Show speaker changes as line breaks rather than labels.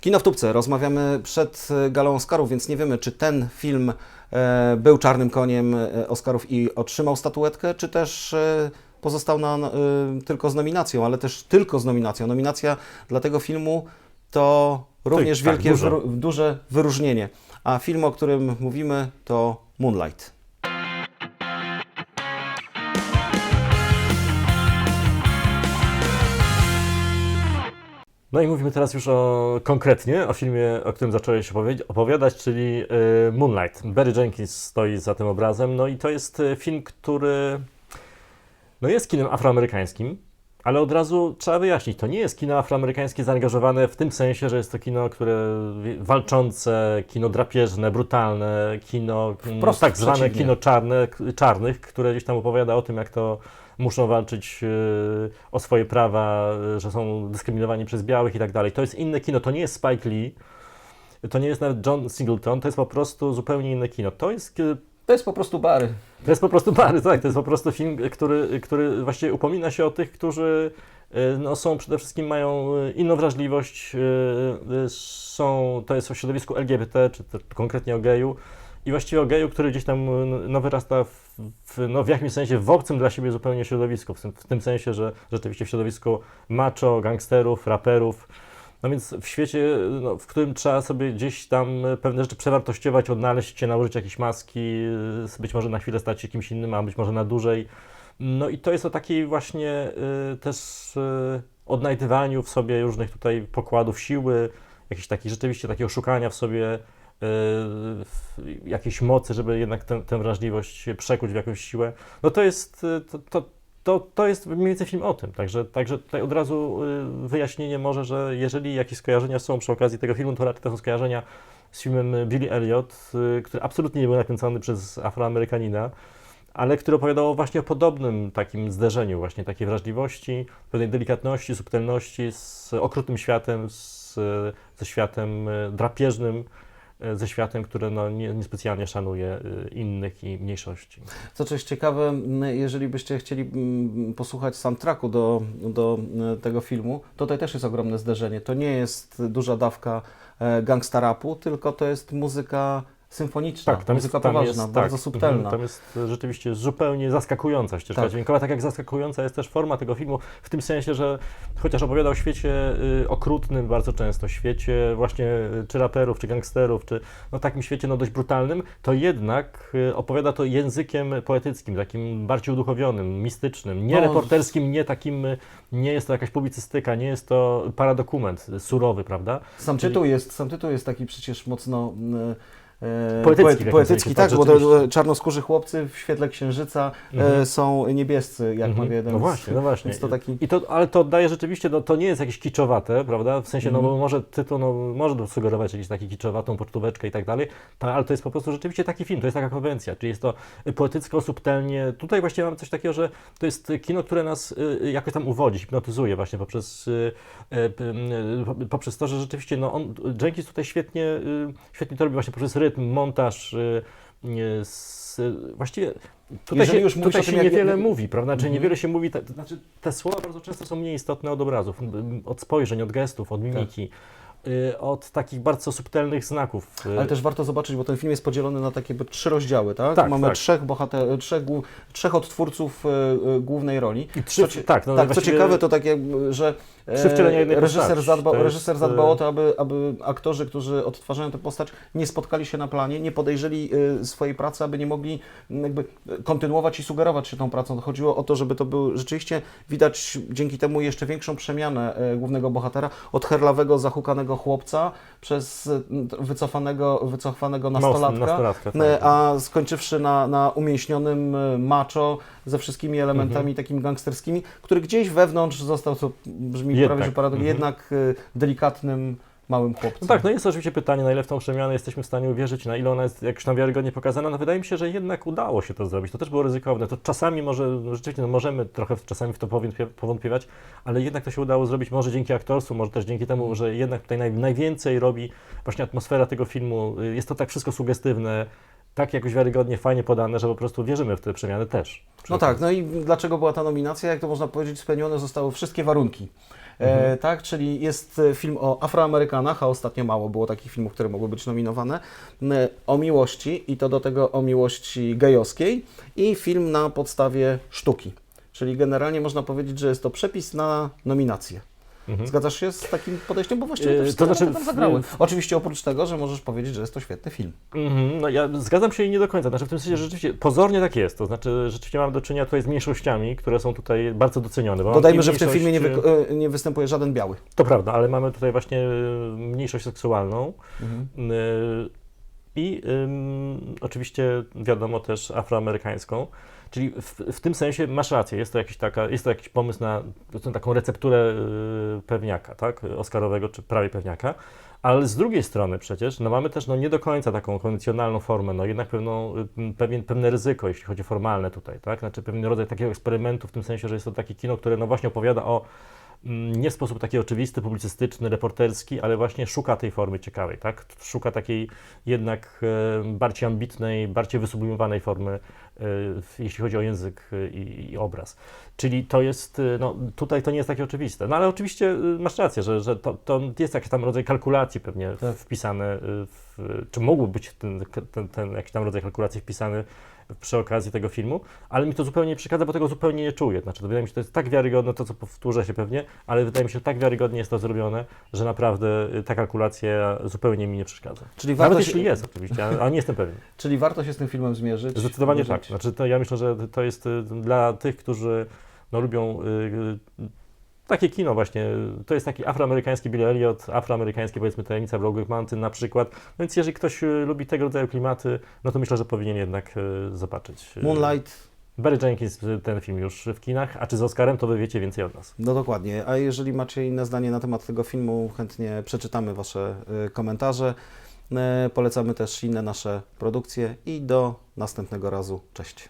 Kino w tubce. Rozmawiamy przed e, galą Oscarów, więc nie wiemy, czy ten film e, był czarnym koniem e, Oscarów i otrzymał statuetkę, czy też pozostał na, tylko z nominacją, ale też tylko z nominacją. Nominacja dla tego filmu to również
tak,
wielkie,
duże.
duże wyróżnienie. A film, o którym mówimy, to Moonlight.
No i mówimy teraz już o, konkretnie o filmie, o którym zacząłeś opowiadać, czyli y, Moonlight. Barry Jenkins stoi za tym obrazem, no i to jest y, film, który no jest kinem afroamerykańskim, ale od razu trzeba wyjaśnić, to nie jest kino afroamerykańskie zaangażowane w tym sensie, że jest to kino, które walczące, kino drapieżne, brutalne, kino
Wprost
tak zwane
przeciwnie.
kino czarne, czarnych, które gdzieś tam opowiada o tym, jak to muszą walczyć y, o swoje prawa, y, że są dyskryminowani przez białych i tak dalej. To jest inne kino, to nie jest Spike Lee, to nie jest nawet John Singleton, to jest po prostu zupełnie inne kino. To jest y,
To jest po prostu Bary.
to jest po prostu Bary, tak, to jest po prostu film, który, który właściwie upomina się o tych, którzy no, są przede wszystkim, mają inną wrażliwość, są, to jest o środowisku LGBT, czy to, konkretnie o geju i właściwie o geju, który gdzieś tam no, wyrasta w, w, no, w jakimś sensie w obcym dla siebie zupełnie środowisku, w tym, w tym sensie, że rzeczywiście w środowisku macho, gangsterów, raperów, no więc w świecie, no, w którym trzeba sobie gdzieś tam pewne rzeczy przewartościować, odnaleźć się, nałożyć jakieś maski, y, być może na chwilę stać się kimś innym, a być może na dłużej. No i to jest o takiej właśnie y, też y, odnajdywaniu w sobie różnych tutaj pokładów siły, jakichś takich rzeczywiście takiego szukania w sobie jakiejś mocy, żeby jednak tę, tę wrażliwość przekuć w jakąś siłę. No to jest, y, to, to, to, to jest mniej więcej film o tym. Także, także tutaj od razu y, wyjaśnienie może, że jeżeli jakieś skojarzenia są przy okazji tego filmu, to raczej to są skojarzenia z filmem Billy Elliot, y, który absolutnie nie był nakręcony przez Afroamerykanina, ale który opowiadał właśnie o podobnym takim zderzeniu, właśnie takiej wrażliwości, pewnej delikatności, subtelności z okrutnym światem, z, ze światem y, drapieżnym, y, ze światem, które no, nie, niespecjalnie szanuje y, innych i mniejszości.
Co ciekawe, jeżeli byście chcieli posłuchać soundtracku do, do e, tego filmu, to tutaj też jest ogromne zderzenie. To nie jest duża dawka e, gangsta rapu, tylko to jest muzyka symfoniczna,
Tak, tam jest,
muzyka
tam
poważna,
jest,
bardzo
tak,
subtelna.
mhm, Tam jest e, rzeczywiście zupełnie zaskakująca ścieżka
Tak.
dźwiękowa, tak jak zaskakująca jest też forma tego filmu, w tym sensie, że chociaż opowiada o świecie y, okrutnym bardzo często, świecie właśnie y, czy raperów, czy gangsterów, czy no takim świecie no dość brutalnym, to jednak y, opowiada to językiem poetyckim, takim bardziej uduchowionym, mistycznym, nie
No,
reporterskim, nie takim, y, nie jest to jakaś publicystyka, nie jest to paradokument y, surowy, prawda?
Sam
Czyli-
tytuł, jest, sam tytuł jest taki przecież mocno e, e,
Poetycki
poetycki
sensie,
tak, bo to,
rzeczywiście.
czarnoskórzy chłopcy w świetle księżyca e,
Mhm.
są niebiescy, jak
Mhm.
ma jeden
No właśnie, no właśnie.
To taki...
I to, ale to oddaje rzeczywiście, no, to nie jest jakieś kiczowate, prawda? W sensie, no
Mhm.
bo może tytuł, no, może sugerować jakąś taką kiczowatą pocztóweczkę i tak dalej, ta- ale to jest po prostu rzeczywiście taki film, to jest taka konwencja, czyli jest to poetycko, subtelnie. Tutaj właśnie mamy coś takiego, że to jest kino, które nas y, jakoś tam uwodzi, hipnotyzuje właśnie poprzez, y, y, y, poprzez to, że rzeczywiście, no on, Jenkins tutaj świetnie, y, świetnie to robi właśnie poprzez rytm, montaż, y, y, s, właściwie tutaj
Jeżeli
się,
już
tutaj
tym,
się
jak-
niewiele
jak-
mówi, prawda? Znaczy niewiele się mówi, te, znaczy te słowa bardzo często są mniej istotne od obrazów, od spojrzeń, od gestów, od mimiki, y, od takich bardzo subtelnych znaków. y.
Ale też warto zobaczyć, bo ten film jest podzielony na takie trzy rozdziały, tak?
Tak,
Mamy
tak.
trzech bohater, trzech, głó- trzech odtwórców głównej roli.
I trzy,
co
tak, no
tak, co
właściwie-
ciekawe, to tak jakby, że e, reżyser,
To jest,
reżyser zadbał
e,
o to, aby, aby aktorzy, którzy odtwarzają tę postać, nie spotkali się na planie, nie podejrzeli e, swojej pracy, aby nie mogli jakby kontynuować i sugerować się tą pracą. Chodziło o to, żeby to był rzeczywiście widać dzięki temu jeszcze większą przemianę głównego bohatera od herlawego, zahukanego chłopca przez e, wycofanego, wycofanego nastolatka.
nastolatka tak.
E, A skończywszy na, na umięśnionym e, macho ze wszystkimi elementami takimi gangsterskimi, który gdzieś wewnątrz został, co brzmi
Jednak.
prawie że paradok,
Mhm.
jednak e, delikatnym, małym chłopcem.
No tak, no jest oczywiście pytanie, na ile w tą przemianę jesteśmy w stanie uwierzyć, na ile ona jest jakoś tam wiarygodnie pokazana. No wydaje mi się, że jednak udało się to zrobić. To też było ryzykowne. To czasami może, no rzeczywiście, no możemy trochę czasami w to powątpie- powątpiewać, ale jednak to się udało zrobić może dzięki aktorstwu, może też dzięki temu, że jednak tutaj naj, najwięcej robi właśnie atmosfera tego filmu. Y, Jest to tak wszystko sugestywne, tak jakoś wiarygodnie, fajnie podane, że po prostu wierzymy w te przemiany też.
No tak, no i dlaczego była ta nominacja? Jak to można powiedzieć, spełnione zostały wszystkie warunki. E, tak, czyli jest e, film o Afroamerykanach, a ostatnio mało było takich filmów, które mogły być nominowane, o miłości i to do tego o miłości gejowskiej i film na podstawie sztuki. Czyli generalnie można powiedzieć, że jest to przepis na nominację.
Mhm.
Zgadzasz się z takim podejściem? Bo właściwie
E,
te
to znaczy
tam zagrały. Oczywiście oprócz tego, że możesz powiedzieć, że jest to świetny film.
Mhm, no ja zgadzam się i nie do końca. Znaczy w tym sensie, że rzeczywiście pozornie tak jest. To znaczy rzeczywiście mamy do czynienia tutaj z mniejszościami, które są tutaj bardzo docenione.
Dodajmy, że w tym filmie nie,
mniejszość,
wy, e, nie występuje żaden biały.
To prawda, ale mamy tutaj właśnie y, mniejszość seksualną. Y, I ym, oczywiście wiadomo też afroamerykańską. Czyli w, w tym sensie masz rację, jest to jakiś, taka, jest to jakiś pomysł na na taką recepturę y, pewniaka, tak? Oscarowego czy prawie pewniaka. Ale z drugiej strony przecież no mamy też no, nie do końca taką konwencjonalną formę, no jednak pewną, y, pewien, pewne ryzyko, jeśli chodzi formalne tutaj, tak? Znaczy pewien rodzaj takiego eksperymentu w tym sensie, że jest to takie kino, które no właśnie opowiada o nie w sposób taki oczywisty, publicystyczny, reporterski, ale właśnie szuka tej formy ciekawej, tak? Szuka takiej jednak e, bardziej ambitnej, bardziej wysublimowanej formy, e, jeśli chodzi o język e, i, i obraz. Czyli to jest, no tutaj to nie jest takie oczywiste. No ale oczywiście masz rację, że, że to, to jest jakiś tam rodzaj kalkulacji pewnie
Tak.
wpisane, e, w, czy mógłby być ten, ten, ten jakiś tam rodzaj kalkulacji wpisany przy okazji tego filmu, ale mi to zupełnie nie przeszkadza, bo tego zupełnie nie czuję. Znaczy, to wydaje mi się, to jest tak wiarygodne, to co powtórzę się pewnie, ale wydaje mi się, że tak wiarygodnie jest to zrobione, że naprawdę y, ta kalkulacja zupełnie mi nie przeszkadza.
Czyli warto,
Nawet
się,
jeśli jest oczywiście, ale nie jestem pewien.
czyli warto się z tym filmem zmierzyć.
Zdecydowanie tak. Znaczy, to ja myślę, że to jest y, dla tych, którzy no, lubią y, takie kino właśnie, to jest taki afroamerykański Billy Elliot, afroamerykański powiedzmy Tajemnica Brokeback Mountain na przykład. No więc jeżeli ktoś y, lubi tego rodzaju klimaty, no to myślę, że powinien jednak y, zobaczyć. y,
Moonlight,
Barry Jenkins, ten film już w kinach, a czy z Oscarem, to wy wiecie więcej od nas.
no dokładnie. A jeżeli macie inne zdanie na temat tego filmu, chętnie przeczytamy Wasze komentarze. E, Polecamy też inne nasze produkcje i do następnego razu. Cześć.